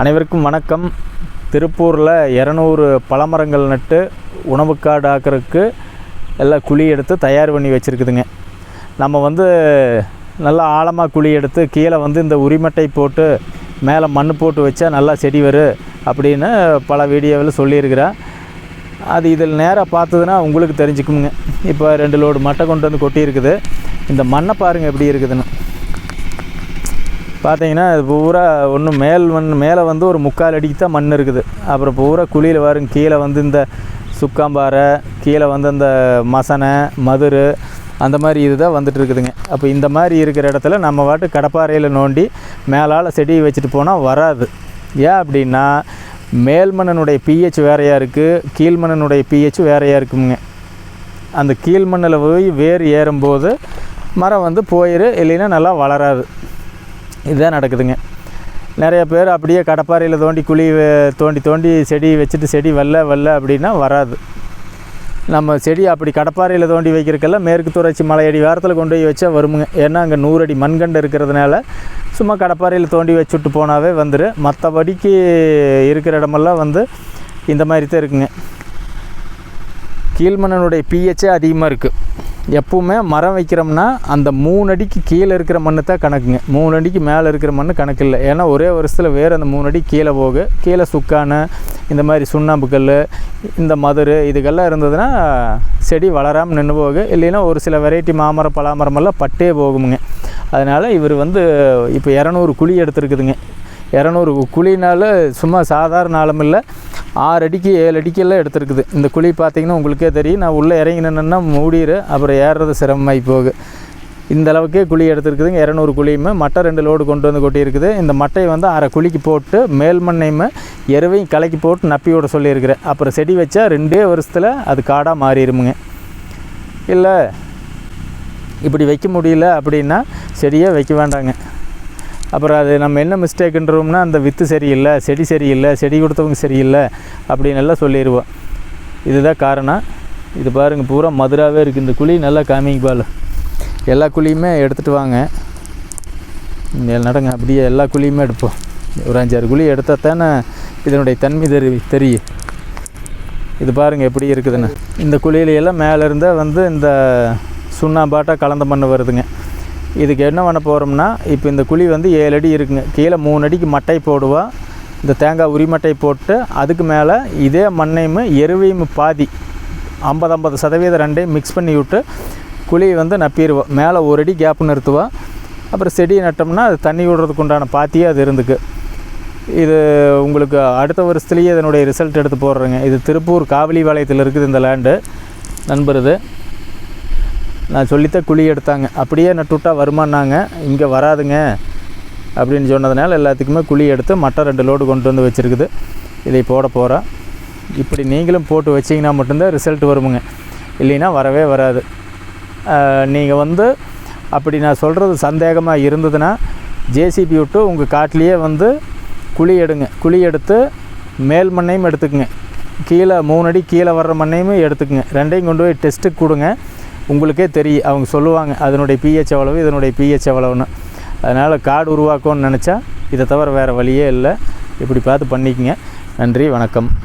அனைவருக்கும் வணக்கம். திருப்பூரில் இரநூறு பழமரங்கள் நட்டு உணவுக்காடு ஆக்கிறதுக்கு எல்லாம் குழி எடுத்து தயார் பண்ணி வச்சுருக்குதுங்க. நம்ம வந்து நல்லா ஆழமாக குழி எடுத்து கீழே வந்து இந்த உரிமட்டை போட்டு மேலே மண் போட்டு வச்சா நல்லா செடி வரும் அப்படின்னு பல வீடியோவில் சொல்லியிருக்கிறேன் அது இதில் நேராக பார்த்ததுன்னா உங்களுக்கு தெரிஞ்சுக்குங்க. இப்போ ரெண்டு லோடு மட்டை கொண்டு வந்து கொட்டியிருக்குது. இந்த மண்ணை பாருங்கள் எப்படி இருக்குதுன்னு. பார்த்தீங்கன்னா இது பூரா ஒன்றும் மேல் மண் மேலே வந்து ஒரு முக்கால் அடிக்கு தான் மண் இருக்குது. அப்புறம் பூரா குழியில் வரும் கீழே வந்து இந்த சுக்காம்பாறை கீழே வந்து அந்த மசனை மதுரு அந்த மாதிரி இதுதான் வந்துட்டு இருக்குதுங்க. அப்போ இந்த மாதிரி இருக்கிற இடத்துல நம்ம வாட்டு கடப்பாறையில் நோண்டி மேலால் செடி வச்சுட்டு போனால் வராது. ஏன் அப்படின்னா மேல்மண்ணனுடைய பிஹெச் வேறையாக இருக்குது கீழ்மண்ணனுடைய பிஹெச் வேறையாக இருக்குங்க. அந்த கீழ்மண்ணில் போய் வேர் ஏறும்போது மரம் வந்து போயிடு இல்லைன்னா நல்லா வளராது. இதுதான் நடக்குதுங்க. நிறைய பேர் அப்படியே கடப்பாறையில் தோண்டி குழி தோண்டி தோண்டி செடி வச்சுட்டு செடி வரல வரல அப்படின்னா வராது. நம்ம செடி அப்படி கடப்பாறையில் தோண்டி வைக்கிறக்கெல்லாம் மேற்கு தொடர்ச்சி மலையடி வாரத்தில் கொண்டு போய் வச்சா வருமுங்க. ஏன்னா அங்கே நூறடி மண்கண்டு இருக்கிறதுனால சும்மா கடப்பாறையில் தோண்டி வச்சுட்டு போனாவே வந்துடும் மற்றபடிக்கு இருக்கிற இடமெல்லாம் வந்து இந்த மாதிரி தான் இருக்குங்க. கீழ்மன்னனுடைய பிஹெச்சே அதிகமாக இருக்குது எப்பவுமே மரம் வைக்கிறோம்னா அந்த மூணு அடிக்கு கீழே இருக்கிற மண்ணு தான் கணக்குங்க. மூணு அடிக்கு மேலே இருக்கிற மண் கணக்கு இல்லை. ஏன்னா ஒரே வருஷத்தில் வேறு அந்த மூணு அடி கீழே போகு. கீழே சுக்கான இந்த மாதிரி சுண்ணாம்பு கல் இந்த மதுரு இதுக்கெல்லாம் இருந்ததுன்னா செடி வளராமல் நின்று போகு. இல்லைன்னா ஒரு சில வெரைட்டி மாமரம் பலாமரமெல்லாம் பட்டே போகுமுங்க. அதனால் இவர் வந்து இப்போ இரநூறு குழி எடுத்துருக்குதுங்க. இரநூறு குழினால சும்மா சாதாரண ஆழம் இல்லை. ஆறு அடிக்கு ஏழு அடிக்கெல்லாம் எடுத்துருக்குது. இந்த குழி பார்த்தீங்கன்னா உங்களுக்கே தெரியும். நான் உள்ளே இறங்கினேன்னா மூடிடு அப்புறம் ஏறுறது சிரமமாகி போகு. இந்த அளவுக்கே குழி எடுத்துருக்குதுங்க. இரநூறு குழியுமே மட்டை ரெண்டு லோடு கொண்டு வந்து கொட்டியிருக்குது. இந்த மட்டையை வந்து அரை குழிக்கு போட்டு மேல் மண்ணையுமே எருவையும் கலக்கி போட்டு நப்பி விட சொல்லியிருக்கிறேன். அப்புறம் செடி வச்சா ரெண்டே வருஷத்தில் அது காடாக மாறிடுமுங்க இல்லை இப்படி வைக்க முடியல அப்படின்னா செடியே வைக்க வேண்டாங்க. அப்புறம் அது நம்ம என்ன மிஸ்டேக்குன்றோம்னா அந்த வித்து சரியில்லை செடி சரியில்லை செடி கொடுத்தவங்க சரியில்லை அப்படின்னு எல்லாம் சொல்லிடுவோம் இதுதான் காரணம். இது பாருங்கள் பூரா மதுராகவே இருக்குது இந்த குழி நல்லா காமிங் பால். எல்லா குழியுமே எடுத்துகிட்டு வாங்க. இங்க நடங்க அப்படியே எல்லா குழியுமே எடுப்போம். ஒரு அஞ்சாறு குழி எடுத்தால் தானே இதனுடைய தன்மை தெரி தெரியும். இது பாருங்கள் எப்படி இருக்குதுன்னு. இந்த குழியில எல்லாம் மேலே இருந்தால் வந்து இந்த சுண்ணாம்பாட்டாக கலந்த மண் வருதுங்க. இதுக்கு என்ன பண்ண போகிறோம்னா இப்போ இந்த குழி வந்து ஏழு அடி இருக்குங்க. கீழே மூணு அடிக்கு மட்டை போடுவோம் இந்த தேங்காய் உரிமட்டை போட்டு அதுக்கு மேலே இதே மண்ணையும் எருவையும் பாதி ஐம்பது ஐம்பது சதவீதம் ரெண்டையும் மிக்ஸ் பண்ணி விட்டு குழியை வந்து நப்பிடுவோம் மேலே ஒரு அடி கேப் நிறுத்துவோம் அப்புறம் செடி நட்டோம்னா அது தண்ணி விடுறதுக்கு உண்டான பாத்தியே அது இருந்துக்கு. இது உங்களுக்கு அடுத்த வருஷத்துலேயே இதனுடைய ரிசல்ட் எடுத்து போடுறேங்க. இது திருப்பூர் காவலி வாளையத்தில் இருக்குது இந்த லேண்டு நண்பர் இது. நான் சொல்லித்தான் குழி எடுத்தாங்க. அப்படியே நட்டுவிட்டா வருமானாங்க. இங்கே வராதுங்க. அப்படின்னு சொன்னதுனால எல்லாத்துக்குமே குழி எடுத்து மட்டை ரெண்டு லோடு கொண்டு வந்து வச்சுருக்குது. இதை போட போகிறேன் இப்படி நீங்களும் போட்டு வச்சிங்கன்னா மட்டும்தான் ரிசல்ட் வருமுங்க. இல்லைன்னா வரவே வராது. நீங்கள் வந்து அப்படி நான் சொல்கிறது சந்தேகமாக இருந்ததுன்னா ஜேசிபி விட்டு உங்கள் காட்டிலேயே வந்து குழி எடுங்க. குழி எடுத்து மேல் மண்ணையும் எடுத்துக்குங்க. கீழே மூணு அடி கீழே வர்ற மண்ணையும் எடுத்துக்குங்க. ரெண்டையும் கொண்டு போய் டெஸ்ட்டுக்கு கொடுங்க. உங்களுக்கே தெரியும். அவங்க சொல்லுவாங்க அதனுடைய பிஹெச் எவ்வளவு இதனுடைய பிஹெச் எவ்வளவுன்னு. அதனால் காடு உருவாக்கணும்னு நினச்சா இதை தவிர வேறு வழியே இல்லை. இப்படி பார்த்து பண்ணிக்கங்க. நன்றி வணக்கம்.